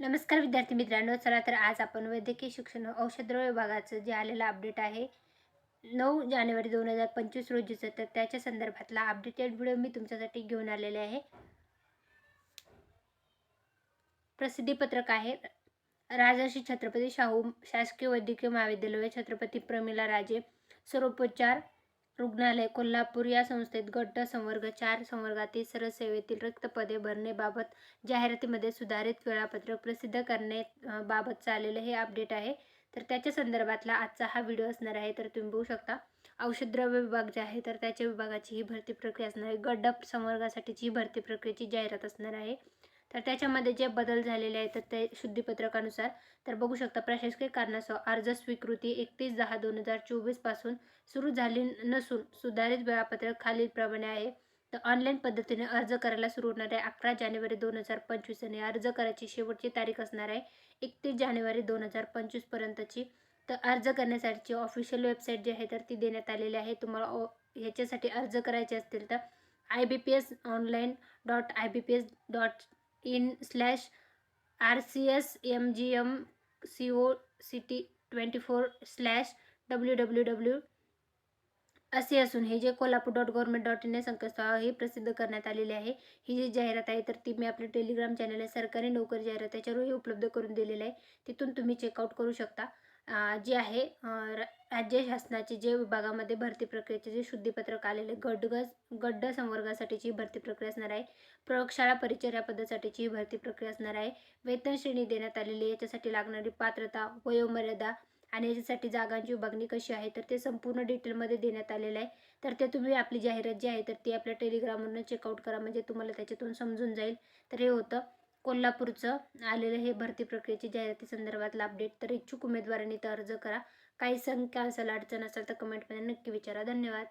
नमस्कार विद्यार्थी मित्रांनो चला तर आज आपण वैद्यकीय शिक्षण औषधद्रव्य विभागाचं जे आलेलं अपडेट आहे नऊ जानेवारी दोन हजार पंचवीस रोजीचं. तर त्याच्या संदर्भातला अपडेटेड व्हिडिओ मी तुमच्यासाठी घेऊन आलेले आहे. प्रसिद्धीपत्रक आहे राजर्षी छत्रपती शाहू शासकीय वैद्यकीय महाविद्यालय छत्रपती प्रमिला राजे सर्वोपचार रुग्णालय कोल्हापूर या संस्थेत गट संवर्ग चार संवर्गातील सरळ सेवेतील रिक्त भरण्याबाबत जाहिरातीमध्ये सुधारित वेळापत्रक प्रसिद्ध करणे बाबत चाललेलं हे अपडेट आहे. तर त्याच्या संदर्भातला आजचा हा व्हिडिओ असणार आहे तर तुम्ही बघू शकता. औषधद्रव्य विभाग जे आहे तर त्याच्या विभागाची ही भरती प्रक्रिया असणार आहे. गड्ड संवर्गासाठीची ही भरती प्रक्रियेची जाहिरात असणार आहे. तर त्याच्यामध्ये जे बदल झालेले आहेत तर ते शुद्धीपत्रकानुसार तर बघू शकता प्रशासकीय कारणासह अर्ज स्वीकृती एकतीस दहा दोन हजार चोवीसपासून सुरू झाली नसून सुधारित वेळापत्रक खालीलप्रमाणे आहे. तर ऑनलाईन पद्धतीने अर्ज करायला सुरू होणार आहे. अकरा जानेवारी दोन हजार पंचवीस आणि अर्ज करायची शेवटची तारीख असणार आहे एकतीस जानेवारी दोन हजार पंचवीसपर्यंतची तर अर्ज करण्यासाठीची ऑफिशियल वेबसाईट जी आहे तर ती देण्यात आलेली आहे. तुम्हाला ओ ह्याच्यासाठी अर्ज करायचे असतील तर I B P S online dot I B P S dot in slash R C S M G M C O C T twenty four slash W W W असे असून हे जे Kolhapur dot government dot in या संकेतस्थळावर हे प्रसिद्ध करण्यात आलेले आहे. ही जी जाहिरात आहे तर ती मी आपल्या टेलिग्राम चॅनल आहे सरकारी नोकरी जाहिरात त्याच्यावरही उपलब्ध करून दिलेलं आहे. तिथून तुम्ही चेकआउट करू शकता. जे आहे राज्य शासनाचे जे विभागामध्ये भरती प्रक्रियेचे जे शुद्धीपत्रक आलेले गटगज गड्ड संवर्गासाठीची भरती प्रक्रिया असणार आहे. प्रयोगशाळा परिचर्या पदासाठीची ही भरती प्रक्रिया असणार आहे. वेतन श्रेणी देण्यात आलेली आहे. याच्यासाठी लागणारी पात्रता वयोमर्यादा आणि याच्यासाठी जागांची विभागणी कशी आहे तर ते संपूर्ण डिटेलमध्ये देण्यात आलेलं आहे. तर ते तुम्ही आपली जाहिरात जी आहे तर ती आपल्या टेलिग्रामवरून चेकआउट करा. म्हणजे तुम्हाला त्याच्यातून समजून जाईल. तर हे होतं. कोल्हापूरचं आलेलं हे भरती प्रक्रियेची जाहिराती संदर्भातला अपडेट तर इच्छुक उमेदवारांनी तर अर्ज करा. काही संख्या असेल अडचण असेल तर कमेंटमध्ये नक्की विचारा. धन्यवाद.